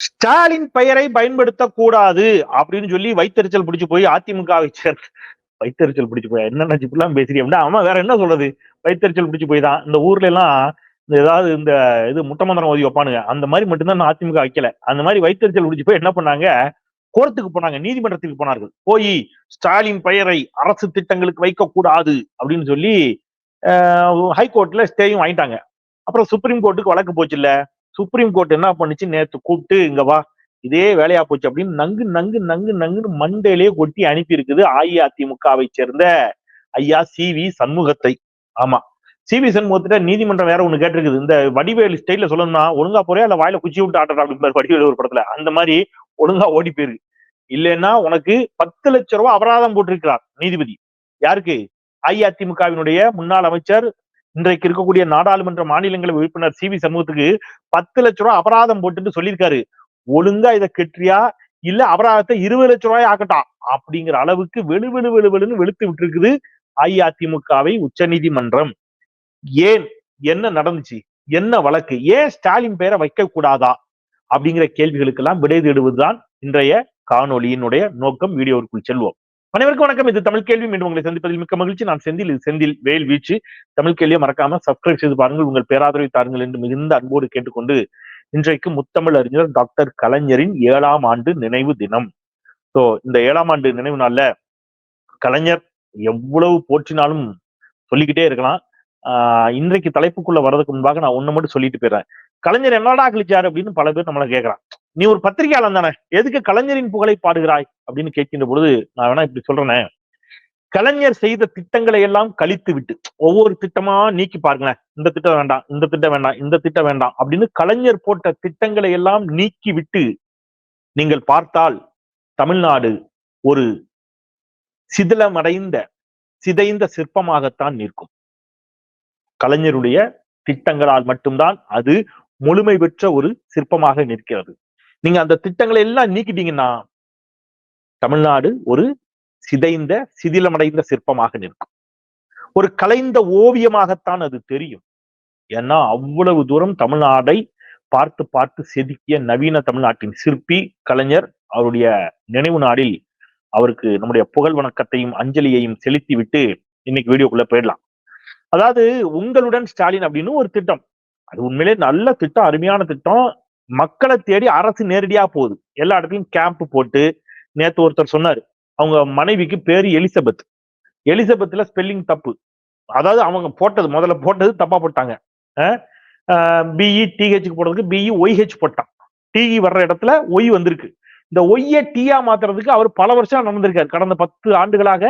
ஸ்டாலின் பெயரை பயன்படுத்தக்கூடாது அப்படின்னு சொல்லி வைத்தறிச்சல் பிடிச்சு போய் அதிமுகவை சேர்ந்த வைத்தறிச்சல் பிடிச்சு போய் என்ன இப்படிலாம் பேசுறீங்க ஆமா வேற என்ன சொல்றது? வைத்தறிச்சல் பிடிச்சு போய் தான். இந்த ஊர்ல எல்லாம் இந்த ஏதாவது இந்த இது முட்டமந்திரம் ஓதி வைப்பானுங்க. அந்த மாதிரி மட்டும்தான் நான் அதிமுக வைக்கல. அந்த மாதிரி வைத்தறிச்சல் பிடிச்சு போய் என்ன பண்ணாங்க? கோர்ட்டுக்கு போனாங்க நீதிமன்றத்துக்கு போனார்கள். போய் ஸ்டாலின் பெயரை அரசு திட்டங்களுக்கு வைக்கக்கூடாது அப்படின்னு சொல்லி ஹைகோர்ட்ல ஸ்டேயும் வாங்கிட்டாங்க. அப்புறம் சுப்ரீம் கோர்ட்டுக்கு வழக்கு போச்சு இல்லை சுப்ரீம் கோர்ட் என்ன பண்ணுச்சு? நேற்று கூப்பிட்டு இங்க வா இதே வேலையா போச்சு அப்படின்னு நங்கு நங்கு நங்கு நங்குன்னு மண்டையிலேயே கொட்டி அனுப்பி இருக்குது அஇஅதிமுகவை சேர்ந்த ஐயா சி வி சண்முகத்தை. ஆமா. சி வி சண்முகத்திட்ட நீதிமன்றம் வேற ஒண்ணு கேட்டிருக்குது. இந்த வடிவேலு ஸ்டைல சொல்லணும்னா ஒழுங்கா போறியா? இல்ல வாயில குச்சி விட்டு ஆட்டா அப்படின்னு வடிவேலு ஒரு படத்துல. அந்த மாதிரி ஒழுங்கா ஓடி போயிருக்கு. இல்லைன்னா உனக்கு பத்து லட்சம் ரூபாய் அபராதம் போட்டிருக்கிறார் நீதிபதி. யாருக்கு? அஇஅதிமுகவினுடைய முன்னாள் அமைச்சர் இன்றைக்கு இருக்கக்கூடிய நாடாளுமன்ற மாநிலங்களவை உறுப்பினர் சி வி சமூகத்துக்கு பத்து லட்ச ரூபாய் அபராதம் போட்டுட்டு சொல்லியிருக்காரு. ஒழுங்கா இதை கெட்டியா இல்ல அபராதத்தை இருபது லட்ச ரூபாய் ஆக்கட்டான் அப்படிங்கிற அளவுக்கு வெளு வெளு வெளு வெளுன்னு வெளுத்து விட்டுருக்குது அஇஅதிமுகவை உச்ச நீதிமன்றம் ஏன்? என்ன நடந்துச்சு? என்ன வழக்கு? ஏன் ஸ்டாலின் பெயரை வைக்க கூடாதா அப்படிங்கிற கேள்விகளுக்கெல்லாம் விடை தேடுவதுதான் இன்றைய காணொலியினுடைய நோக்கம். வீடியோவிற்குள் செல்வோம். அனைவருக்கும் வணக்கம். இது தமிழ் கேள்வி. மீண்டும் உங்களை சந்திப்பதில் மிக்க மகிழ்ச்சி. நான் செந்தில். இது செந்தில் வேல் வீச்சு. தமிழ் கேள்வியை மறக்காம சப்ஸ்கிரைப் செய்து பாருங்கள். உங்கள் பேராதரவை தாருங்கள் என்று மிகுந்த அன்போடு கேட்டுக்கொண்டு இன்றைக்கு முத்தமிழ் அறிஞர் டாக்டர் கலைஞரின் ஏழாம் ஆண்டு நினைவு தினம். சோ இந்த ஏழாம் ஆண்டு நினைவு நாள்ல கலைஞர் எவ்வளவு போற்றினாலும் சொல்லிக்கிட்டே இருக்கலாம். ஆஹ் இன்றைக்கு தலைப்புக்குள்ள வர்றதுக்கு முன்பாக நான் ஒண்ணு மட்டும் சொல்லிட்டு போயிடுறேன். கலைஞர் என்னடா கழிச்சாரு அப்படின்னு பல பேர் நம்மளை கேட்கறான் நீ ஒரு பத்திரிகையாளன் தானே? எதுக்கு கலைஞரின் புகழை பாடுகிறாய்? அப்படின்னு கேட்கின்ற பொழுது நான் வேணா இப்படி சொல்றேனே. கலைஞர் செய்த திட்டங்களை எல்லாம் கழித்து விட்டு ஒவ்வொரு திட்டமா நீக்கி பாருங்களேன். இந்த திட்டம் வேண்டாம் இந்த திட்டம் வேண்டாம் இந்த திட்டம் வேண்டாம் அப்படின்னு கலைஞர் போட்ட திட்டங்களை எல்லாம் நீக்கி விட்டு நீங்கள் பார்த்தால் தமிழ்நாடு ஒரு சிதிலமடைந்த சிதைந்த சிற்பமாகத்தான் நிற்கும். கலைஞருடைய திட்டங்களால் மட்டும்தான் அது முழுமை பெற்ற ஒரு சிற்பமாக நிற்கிறது. நீங்க அந்த திட்டங்களை எல்லாம் நீக்கிட்டீங்கன்னா தமிழ்நாடு ஒரு சிதைந்த சிதிலமடைந்த சிற்பமாக நிற்கும். ஒரு கலைந்த ஓவியமாகத்தான் அது தெரியும். ஏன்னா அவ்வளவு தூரம் தமிழ்நாடை பார்த்து பார்த்து செதுக்கிய நவீன தமிழ்நாட்டின் சிற்பி கலைஞர் அவருடைய நினைவு நாளில் அவருக்கு நம்முடைய புகழ் வணக்கத்தையும் அஞ்சலியையும் செலுத்தி விட்டு இன்னைக்கு வீடியோக்குள்ள போயிடலாம். அதாவது உங்களுடன் ஸ்டாலின் அப்படின்னு ஒரு திட்டம். அது உண்மையிலே நல்ல திட்டம் அருமையான திட்டம். மக்களை தேடி அரசு நேரடியா போகுது. எல்லா இடத்துலயும் கேம்ப் போட்டு நேத்து ஒருத்தர் சொன்னாரு. அவங்க மனைவிக்கு பேரு எலிசபெத். எலிசபெத்ல ஸ்பெல்லிங் தப்பு. அதாவது அவங்க போட்டது முதல்ல போட்டது தப்பா போட்டாங்க. பிஇ டிஹெச்சுக்கு போடுறதுக்கு பிஇ ஒய்ஹெச் போட்டான். டிஇ வர்ற இடத்துல ஒய் வந்திருக்கு. இந்த ஒய்ய டீயா மாத்துறதுக்கு அவர் பல வருஷம் நடந்திருக்காரு. கடந்த பத்து ஆண்டுகளாக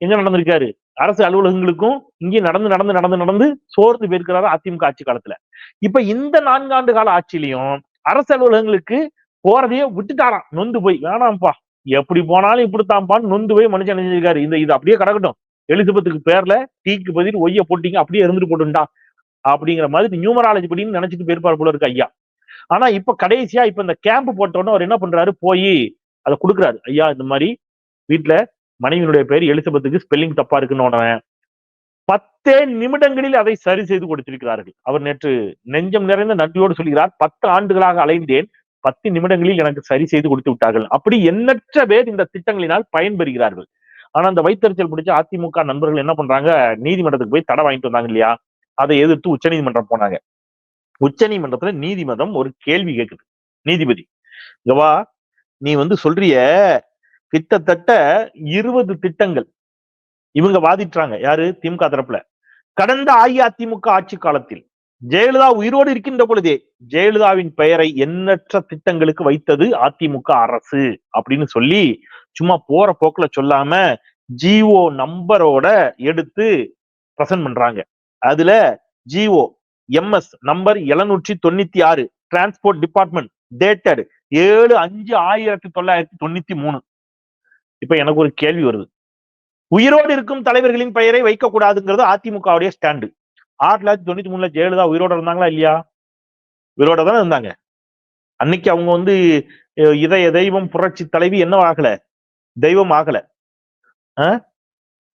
எங்க நடந்திருக்காரு? அரசு அலுவலகங்களுக்கும் இங்கேயும் நடந்து நடந்து நடந்து நடந்து சோர்ந்து போயிருக்கிறாரு அதிமுக ஆட்சி காலத்துல. இப்ப இந்த நான்காண்டு கால ஆட்சியிலையும் அரசு அலுவலகங்களுக்கு போறதையே விட்டுட்டாராம். நொந்து போய் வேணாம்ப்பா. எப்படி போனாலும் இப்படித்தான்ப்பான்னு நொந்து போய் மனுஷன் நினைச்சிருக்காரு இந்த இது அப்படியே கிடக்கட்டும். எலிசபெத்துக்கு பேர்ல டீக்கு பதில் ஒய்ய போட்டீங்க அப்படியே இருந்துட்டு போட்டுண்டா அப்படிங்கிற மாதிரி நியூமராலஜி படின்னு நினைச்சிட்டு போயிருப்பார் போல இருக்கு ஐயா. ஆனா இப்ப கடைசியா இப்ப இந்த கேம்ப் போட்டோன்னு அவர் என்ன பண்றாரு? போய் அதை கொடுக்குறாரு. ஐயா இந்த மாதிரி வீட்டுல மனைவியினுடைய பேர் எலிசபெத்துக்கு ஸ்பெல்லிங் தப்பா இருக்குன்னு உடனே பத்தே நிமிடங்களில் அதை சரி செய்து கொடுத்திருக்கிறார்கள். அவர் நேற்று நெஞ்சம் நிறைந்த நன்றியோடு சொல்கிறார் பத்து ஆண்டுகளாக அலைந்தேன் பத்து நிமிடங்களில் எனக்கு சரி செய்து கொடுத்து விட்டார்கள். அப்படி எண்ணற்ற பேர் இந்த திட்டங்களினால் பயன்பெறுகிறார்கள். ஆனா அந்த வைத்தறிச்சல் பிடிச்ச அதிமுக நண்பர்கள் என்ன பண்றாங்க நீதிமன்றத்துக்கு போய் தடை வாங்கிட்டு வந்தாங்க இல்லையா? அதை எதிர்த்து உச்சநீதிமன்றம் போனாங்க. உச்சநீதிமன்றத்துல நீதிமன்றம் ஒரு கேள்வி கேட்குது. நீதிபதி இங்கவா நீ வந்து சொல்றிய கிட்டத்தட்ட இருபது திட்டங்கள் இவங்க வாதிட்டுறாங்க யாரு? திமுக தரப்புல. கடந்த அஇஅதிமுக ஆட்சி காலத்தில் ஜெயலலிதா உயிரோடு இருக்கின்ற பொழுதே ஜெயலலிதாவின் பெயரை எண்ணற்ற திட்டங்களுக்கு வைத்தது அதிமுக அரசு அப்படின்னு சொல்லி சும்மா போற போக்குல சொல்லாம ஜிஓ நம்பரோட எடுத்து பிரசன்ட் பண்றாங்க. அதுல ஜிஓ எம்எஸ் நம்பர் எழுநூற்றி தொண்ணூத்தி ஆறு டிரான்ஸ்போர்ட் டிபார்ட்மெண்ட் டேட்டட் ஏழு அஞ்சு ஆயிரத்தி தொள்ளாயிரத்தி தொண்ணூத்தி மூணு. இப்ப எனக்கு ஒரு கேள்வி வருது. உயிரோடு இருக்கும் தலைவர்களின் பெயரை வைக்கக்கூடாதுங்கிறது அதிமுகவுடைய ஸ்டாண்டு ஆயிரத்தி தொள்ளாயிரத்தி தொண்ணூத்தி மூணுல ஜெயலலிதா உயிரோட இருந்தாங்களா இல்லையா? உயிரோட தானே இருந்தாங்க. அன்னைக்கு அவங்க வந்து இதய தெய்வம் புரட்சி தலைவி என்ன ஆகல? தெய்வம் ஆகல.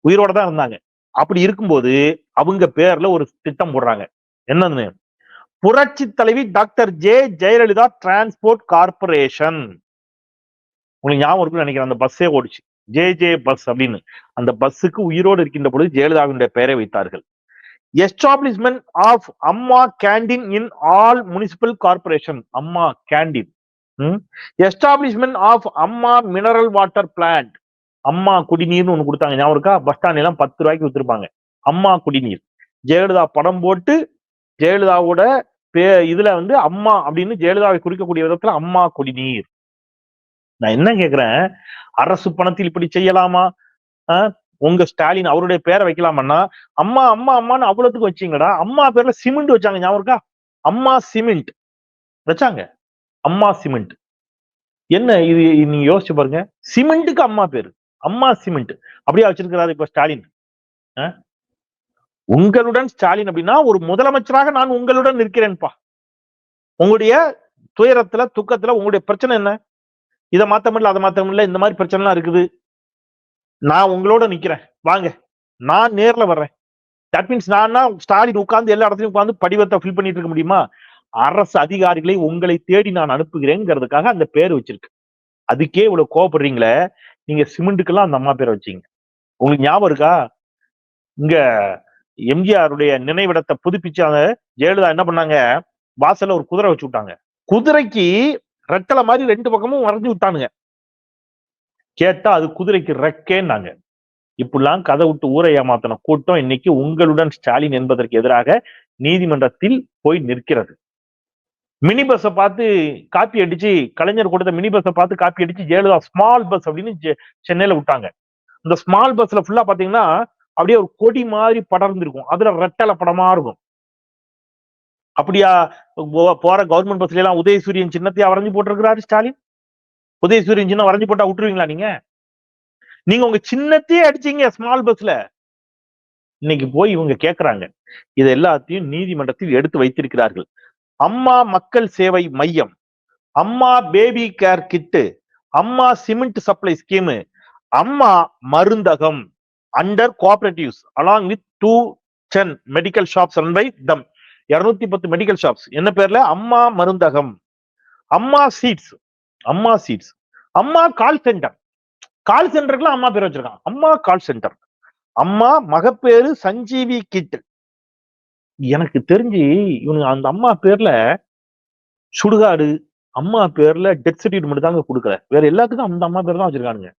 உயிரோட தான் இருந்தாங்க. அப்படி இருக்கும்போது அவங்க பேர்ல ஒரு திட்டம் போடுறாங்க. என்னன்னு புரட்சி தலைவி doctor J Jayalalithaa transport corporation உங்களுக்கு ஞாபகம் இருக்குன்னு நினைக்கிறேன். அந்த பஸ்ஸே ஓடிச்சு. ஜே ஜே பஸ் அப்படின்னு அந்த பஸ்ஸுக்கு உயிரோடு இருக்கின்ற பொழுது ஜெயலலிதாவினுடைய பெயரை வைத்தார்கள். Establishment of Amma canteen in all municipal corporation Amma canteen establishment of Amma mineral water plant Amma குடிநீர்னு ஒண்ணு கொடுத்தாங்க. ஞாபகம் இருக்கா? பஸ் ஸ்டாண்ட் எல்லாம் பத்து ரூபாய்க்கு வித்துருப்பாங்க. அம்மா குடிநீர். ஜெயலலிதா படம் போட்டு ஜெயலலிதாவோட பே இதுல வந்து அம்மா அப்படின்னு ஜெயலலிதாவை குறிக்கக்கூடிய விதத்துல அம்மா குடிநீர். நான் என்ன கேக்குறேன்? அரசு பணத்தில் இப்படி செய்யலாமா? உங்க ஸ்டாலின் அவருடைய பேரை வைக்கலாமன்னா அம்மா அம்மா அம்மான்னு அவ்வளவுக்கு வச்சீங்கடா. அம்மா பேர்ல சிமெண்ட் வச்சாங்க ஞாபகம் இருக்கா? அம்மா சிமெண்ட். வச்சாங்க. அம்மா சிமெண்ட். என்ன இது? நீங்க யோசிச்சு பாருங்க. சிமெண்ட்டுக்கு அம்மா பேரு. அம்மா சிமெண்ட். அப்படியே வச்சிருக்கிறாரு இப்ப ஸ்டாலின். உங்களுடன் ஸ்டாலின் அப்படின்னா ஒரு முதலமைச்சராக நான் உங்களுடன் நிற்கிறேன்ப்பா உங்களுடைய துயரத்துல துக்கத்துல உங்களுடைய பிரச்சனை என்ன? இதை மாத்த முடியல அதை மாத்த முடியல இந்த மாதிரி பிரச்சனைலாம் இருக்குது. நான் உங்களோட நிக்கிறேன். வாங்க. நான் நேர்ல வர்றேன். தட் மீன்ஸ் நான் ஸ்டாலின் உட்கார்ந்து எல்லா இடத்துலயும் உட்காந்து படிவத்தை ஃபில் பண்ணிட்டு இருக்க முடியுமா? அரசு அதிகாரிகளை உங்களை தேடி நான் அனுப்புகிறேங்கிறதுக்காக அந்த பேர் வச்சிருக்கு. அதுக்கே இவ்வளவு கோவப்படுறீங்களே? நீங்க சிமெண்ட்டுக்கெல்லாம் அந்த அம்மா பேரை வச்சீங்க. உங்களுக்கு ஞாபகம் இருக்கா? இங்க எம்ஜிஆருடைய நினைவிடத்தை புதுப்பிச்சு அந்த ஜெயலலிதா என்ன பண்ணாங்க? வாசல்ல ஒரு குதிரை வச்சு விட்டாங்க. குதிரைக்கு ரெட்டலை மாதிரி ரெண்டு பக்கமும் வரைஞ்சு விட்டானுங்க. கேட்டா அது குதிரைக்கு ரெக்கேன்னாங்க. இப்படிலாம் கதை விட்டு ஊரை ஏமாத்தின கூட்டம் இன்னைக்கு உங்களுடன் ஸ்டாலின் என்பதற்கு எதிராக நீதிமன்றத்தில் போய் நிற்கிறது. மினி பஸ்ஸை பார்த்து காப்பி அடிச்சு கலைஞர் கொடுத்த மினி பஸ்ஸை பார்த்து காப்பி அடிச்சு ஜெயலலிதா ஸ்மால் பஸ் அப்படின்னு சென்னையில விட்டாங்க. இந்த ஸ்மால் பஸ்ல ஃபுல்லா பாத்தீங்கன்னா அப்படியே ஒரு கொடி மாதிரி படர்ந்திருக்கும். அதுல ரெட்டலை படமா இருக்கும். அப்படியா? போ- போற கவர்மெண்ட் பஸ்ல எல்லாம் உதயசூரியன் சின்னத்தையா வரைஞ்சு போட்டிருக்கிறாரு ஸ்டாலின். உதயசூரியன் சின்னம் வரைஞ்சு போட்டா விட்டுருவீங்களா நீங்க? நீங்க உங்க சின்னத்தையே அடிச்சீங்க ஸ்மால் பஸ்ல இன்னைக்கு போய் இவங்க கேட்கறாங்க இது எல்லாத்தையும் நீதிமன்றத்தில் எடுத்து வைத்திருக்கிறார்கள். அம்மா மக்கள் சேவை மையம். அம்மா பேபி கேர் கிட்டு அம்மா சிமெண்ட் சப்ளை ஸ்கீமு அம்மா மருந்தகம். Under cooperatives along with two Sen medical shops run by them இரநூத்தி பத்து மெடிக்கல் ஷாப்ஸ் என்ன பேர்ல? அம்மா மருந்தகம். அம்மா சீட்ஸ் அம்மா சீட்ஸ் அம்மா கால் சென்டர் கால் சென்டருக்குலாம் அம்மா பேர் வச்சிருக்கான் அம்மா கால் சென்டர் அம்மா மகப்பேறு சஞ்சீவி கிட் எனக்கு தெரிஞ்சு இவனுங்க அந்த அம்மா பேர்ல சுடுகாடு அம்மா பேர்ல டெத் சர்டிஃபிகேட் மட்டும் தாங்க கொடுக்கல. வேற எல்லாத்துக்கும் அந்த அம்மா பேர் தான் வச்சிருக்கானுங்க.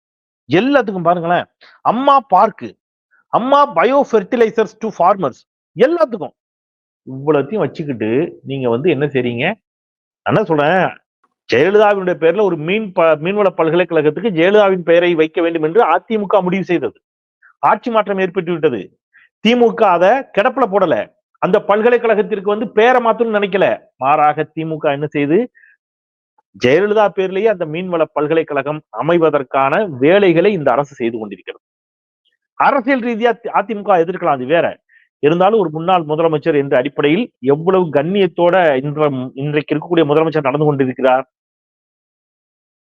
எல்லாத்துக்கும் பாருங்களேன். அம்மா பார்க்கு அம்மா பயோ ஃபெர்டிலைசர்ஸ் டு ஃபார்மர்ஸ் எல்லாத்துக்கும். இவ்வளத்தையும் வச்சுக்கிட்டு நீங்க வந்து என்ன செய்றீங்க? என்ன சொல்றேன்? ஜெயலலிதாவினுடைய பேர்ல ஒரு மீன் ப மீன்வள பல்கலைக்கழகத்துக்கு ஜெயலலிதாவின் பெயரை வைக்க வேண்டும் என்று அதிமுக முடிவு செய்தது. ஆட்சி மாற்றம் ஏற்பட்டு விட்டது. திமுக அதை கிடப்புல போடல. அந்த பல்கலைக்கழகத்திற்கு வந்து பேரை மாத்தணும்னு நினைக்கல. மாறாக திமுக என்ன செய்து? ஜெயலலிதா பேர்லயே அந்த மீன்வள பல்கலைக்கழகம் அமைவதற்கான வேலைகளை இந்த அரசு செய்து கொண்டிருக்கிறது. அரசியல் ரீதியா அதிமுக எதிர்க்கலாம். அது வேற. இருந்தாலும் ஒரு முன்னாள் முதலமைச்சர் என்ற அடிப்படையில் எவ்வளவு கண்ணியத்தோட இன்ற இன்றைக்கு இருக்கக்கூடிய முதலமைச்சர் நடந்து கொண்டிருக்கிறார்?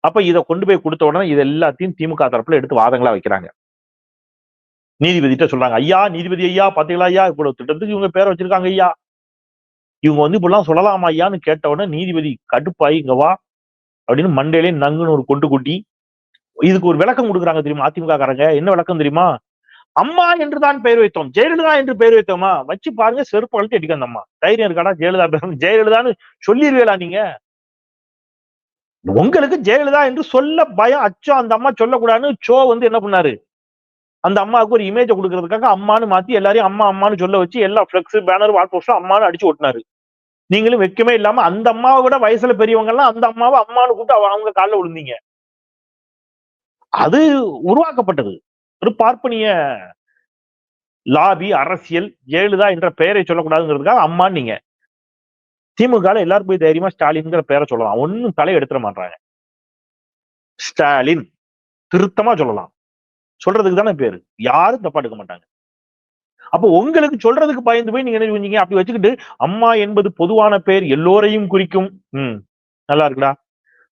அப்ப இதை கொண்டு போய் கொடுத்த உடனே இது எல்லாத்தையும் திமுக தரப்புல எடுத்து வாதங்களா வைக்கிறாங்க. நீதிபதிட்ட சொல்றாங்க ஐயா நீதிபதி ஐயா பாத்தீங்களா ஐயா? இவ்வளவு திட்டத்துக்கு இவங்க பேரை வச்சிருக்காங்க ஐயா. இவங்க வந்து இப்படிலாம் சொல்லலாமா ஐயான்னு கேட்ட உடனே நீதிபதி கடுப்பாய் இங்க வா அப்படின்னு மண்டையிலே நங்குன்னு ஒரு கொண்டு குட்டி இதுக்கு ஒரு விளக்கம் கொடுக்குறாங்க தெரியுமா அதிமுக காரங்க என்ன விளக்கம் தெரியுமா? அம்மா என்று தான் பெயர் வைத்தோம். ஜெயலலிதா என்று பெயர் வைத்தோமா? வச்சு பாருங்க செருப்பு அழுத்தி அடிக்க அந்த அம்மா. தைரியம் இருக்காடா? ஜெயலலிதா பேர் ஜெயலலிதான்னு சொல்லிடுவீங்களா நீங்க? உங்களுக்கு ஜெயலலிதா என்று சொல்ல பயம் அச்சம் அந்த அம்மா சொல்லக்கூடாதுன்னு சோ வந்து என்ன பண்ணாரு? அந்த அம்மாவுக்கு ஒரு இமேஜை கொடுக்கறதுக்காக அம்மான்னு மாத்தி எல்லாரையும் அம்மா அம்மான்னு சொல்ல வச்சு எல்லா பிளெக்ஸ் பேனர் வால் போஸ்டரும் அம்மான்னு அடிச்சு ஓட்டினாரு நீங்களும் வெக்கமே இல்லாம அந்த அம்மாவை விட வயசுல பெரியவங்க எல்லாம் அந்த அம்மாவை அம்மான்னு கூப்பிட்டு அவங்க காலில் விழுந்தீங்க. அது உருவாக்கப்பட்டது. ஒரு பார்ப்பனிய லாபி அரசியல் ஜெயலலிதா என்ற பெயரை சொல்லக்கூடாதுங்கிறதுக்காக அம்மா நீங்க. திமுக எல்லாரும் போய் தைரியமா ஸ்டாலின்ங்கிற பெயரை சொல்லலாம். ஒன்னும் தலை எடுத்துட மாட்டாங்க ஸ்டாலின். திருத்தமா சொல்லலாம். சொல்றதுக்கு தானே பேரு. யாரும் தப்பா எடுக்க மாட்டாங்க. அப்போ உங்களுக்கு சொல்றதுக்கு பயந்து போய் நீங்க என்ன செஞ்சீங்க? அப்படி வச்சுக்கிட்டு அம்மா என்பது பொதுவான பெயர் எல்லோரையும் குறிக்கும். ம். நல்லா இருக்குடா.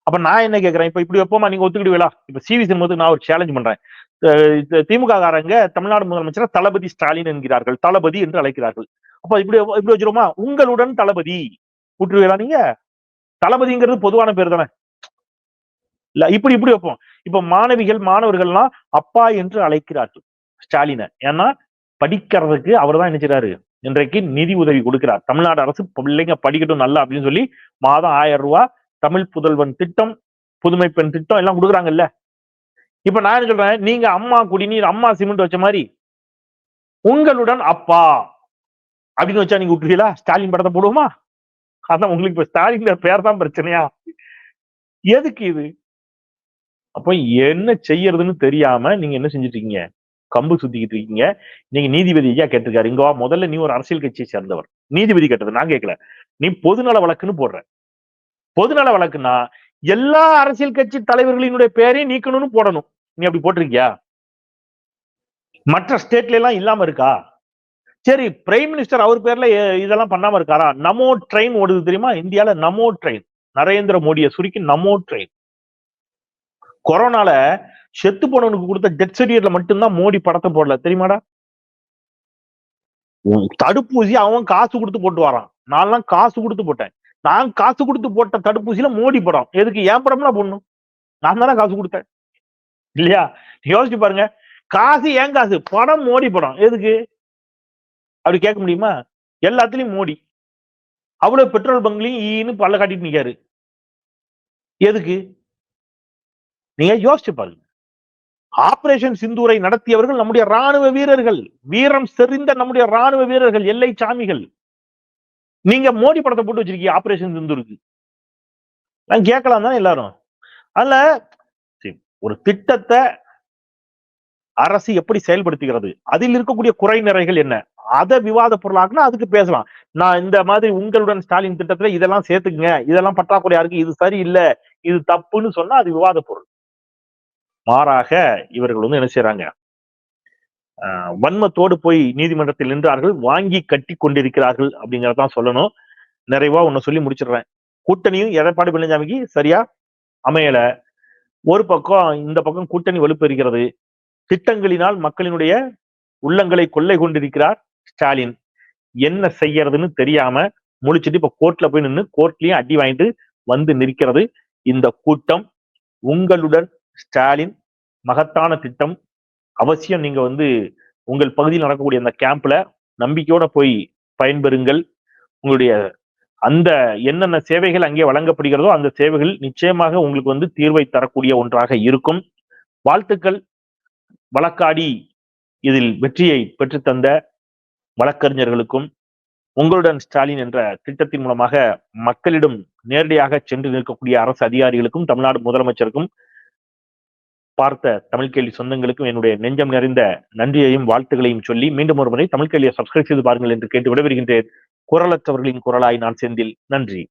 அப்ப நான் என்ன கேக்குறேன்? இப்ப இப்படி வைப்போமா? நீங்க ஒத்துக்கிடுவீங்களா? இப்ப சிவி சினிமத்துக்கு நான் ஒரு சேலஞ்ச் பண்றேன். திமுக காரங்க தமிழ்நாடு முதலமைச்சர் தளபதி ஸ்டாலின் என்கிறார்கள். தளபதி என்று அழைக்கிறார்கள். அப்ப இப்படி இப்படி வச்சிருமா உங்களுடன் தளபதி. விட்டுருவீங்களா நீங்க? தளபதிங்கிறது பொதுவான பேர் தானே. இல்ல இப்படி இப்படி வைப்போம். இப்ப மாணவிகள் மாணவர்கள்லாம் அப்பா என்று அழைக்கிறார்கள் ஸ்டாலினை. ஏன்னா படிக்கிறதுக்கு அவர் தான் நினைச்சாரு இன்றைக்கு நிதி உதவி கொடுக்கிறார். தமிழ்நாடு அரசு பிள்ளைங்க படிக்கட்டும் நல்லா அப்படின்னு சொல்லி மாதம் ஆயிரம் ரூபாய் தமிழ் புதல்வன் திட்டம் புதுமை பெண் திட்டம் எல்லாம் கொடுக்குறாங்கல்ல. இப்ப நான் என்ன சொல்றேன் நீங்க அம்மா குடிநீர் அம்மா சிமெண்ட் வச்ச மாதிரி உங்களுடன் அப்பா அப்படின்னு வச்சா நீங்க விட்டுருவீங்களா? ஸ்டாலின் படத்தை போடுவோமா? அதான் உங்களுக்கு இப்ப ஸ்டாலின் பேர் தான் பிரச்சனையா? எதுக்கு இது? அப்ப என்ன செய்யறதுன்னு தெரியாம நீங்க என்ன செஞ்சுட்டு இருக்கீங்க கம்பு சுத்திக்கிட்டு இருக்கீங்க. நீங்க நீதிபதி ஐயா கேட்டிருக்காரு இங்க முதல்ல நீ ஒரு அரசியல் கட்சியை சேர்ந்தவர். நீதிபதி கேட்டது நான் கேட்கல நீ பொதுநல வழக்குன்னு போடுற. பொதுநல வழக்குன்னா எல்லா அரசியல் கட்சி தலைவர்களினுடைய பேரையும் நீக்கணும்னு போடணும். நீ அப்படி போட்டிருக்கியா? மற்ற ஸ்டேட்ல எல்லாம் இல்லாம இருக்கா? சரி பிரைம் மினிஸ்டர் அவர் பேர்ல இதெல்லாம் பண்ணாம இருக்காரா? நமோ ட்ரெயின் ஓடுது தெரியுமா? இந்தியால நமோ ட்ரெயின் நரேந்திர மோடியை சுருக்கி நமோ ட்ரெயின் கொரோனால செத்து போனவனுக்கு கொடுத்த டெத் சர்டிஃபிகேட்ல மட்டும்தான் மோடி படத்தை போடல. தெரியுமாடா? உம் தடுப்பூசி அவன் காசு கொடுத்து போட்டு வரான். நான்லாம் காசு கொடுத்து போட்டேன். நான் காசு கொடுத்து போட்ட தடுப்பூசியில மோடி படம். எதுக்கு? ஏன் படம்னா போடணும். நான் தானே காசு கொடுத்தேன். இல்லையா? யோசிச்சு பாருங்க. காசு ஏன் காசு? படம் மோடி படம். எதுக்கு? அப்படி கேட்க முடியுமா? எல்லாத்துலயும் மோடி. அவ்வளவு பெட்ரோல் பங்க்லையும் ஈன்னு பல்ல காட்டிட்டு நிக்காரு. எதுக்கு? நீங்க யோசிச்சு பாருங்க. ஆபரேஷன் சிந்தூரை நடத்தியவர்கள் நம்முடைய ராணுவ வீரர்கள். வீரம் செறிந்த நம்முடைய ராணுவ வீரர்கள் எல்லை சாமிகள். நீங்க மோடி படத்தை போட்டு வச்சிருக்கீங்க ஆபரேஷன் சிந்தூருக்கு நான் கேட்கலாம் தானே எல்லாரும்? அதுல ஒரு திட்டத்தை அரசு எப்படி செயல்படுத்துகிறது? அதில் இருக்கக்கூடிய குறை நிறைகள் என்ன? அதை விவாத பொருளாக்குனா அதுக்கு பேசலாம். நான் இந்த மாதிரி உங்களுடன் ஸ்டாலின் திட்டத்துல இதெல்லாம் சேர்த்துக்குங்க இதெல்லாம் பற்றாக்குறையா இருக்கு இது சரியில்லை இது தப்புன்னு சொன்னா அது விவாத பொருள். மாறாக இவர்கள் வந்து என்ன செய்யறாங்க வன்மத்தோடு போய் நீதிமன்றத்தில் நின்றார்கள் வாங்கி கட்டி கொண்டிருக்கிறார்கள் அப்படிங்கறதான் சொல்லணும். நிறைவா ஒன்னு சொல்லி முடிச்சிடுறேன். கூட்டணியும் எடப்பாடி பழனிசாமிக்கு சரியா அமையல. ஒரு பக்கம் இந்த பக்கம் கூட்டணி வலுப்பெறுகிறது. திட்டங்களினால் மக்களினுடைய உள்ளங்களை கொள்ளை கொண்டிருக்கிறார் ஸ்டாலின். என்ன செய்யறதுன்னு தெரியாம முழிச்சிட்டு இப்ப கோர்ட்ல போய் நின்று கோர்ட்லயும் அடி வாங்கிட்டு வந்து நிற்கிறது இந்த கூட்டம். உங்களுடன் ஸ்டாலின் மகத்தான திட்டம். அவசியம் நீங்க வந்து உங்கள் பகுதியில் நடக்கக்கூடிய அந்த கேம்ப்ல நம்பிக்கையோட போய் பயன்பெறுங்கள். உங்களுடைய அந்த என்னென்ன சேவைகள் அங்கே வழங்கப்படுகிறதோ அந்த சேவைகள் நிச்சயமாக உங்களுக்கு வந்து தீர்வை தரக்கூடிய ஒன்றாக இருக்கும். வாழ்த்துக்கள். வழக்காடி இதில் வெற்றியை பெற்றுத்தந்த வழக்கறிஞர்களுக்கும் உங்களுடன் ஸ்டாலின் என்ற திட்டத்தின் மூலமாக மக்களிடம் நேரடியாக சென்று நிற்கக்கூடிய அரசு அதிகாரிகளுக்கும் தமிழ்நாடு முதலமைச்சருக்கும் பார்த்த தமிழ் கேள்வி சொந்தங்களுக்கும் என்னுடைய நெஞ்சம் நிறைந்த நன்றியையும் வாழ்த்துகளையும் சொல்லி மீண்டும் ஒரு முறை தமிழ் கேள்வியை சப்ஸ்கிரைப் செய்து பாருங்கள் என்று கேட்டு விடைபெறுகின்றேன். குரலற்றவர்களின் குரலாய் நான் செந்தில். நன்றி.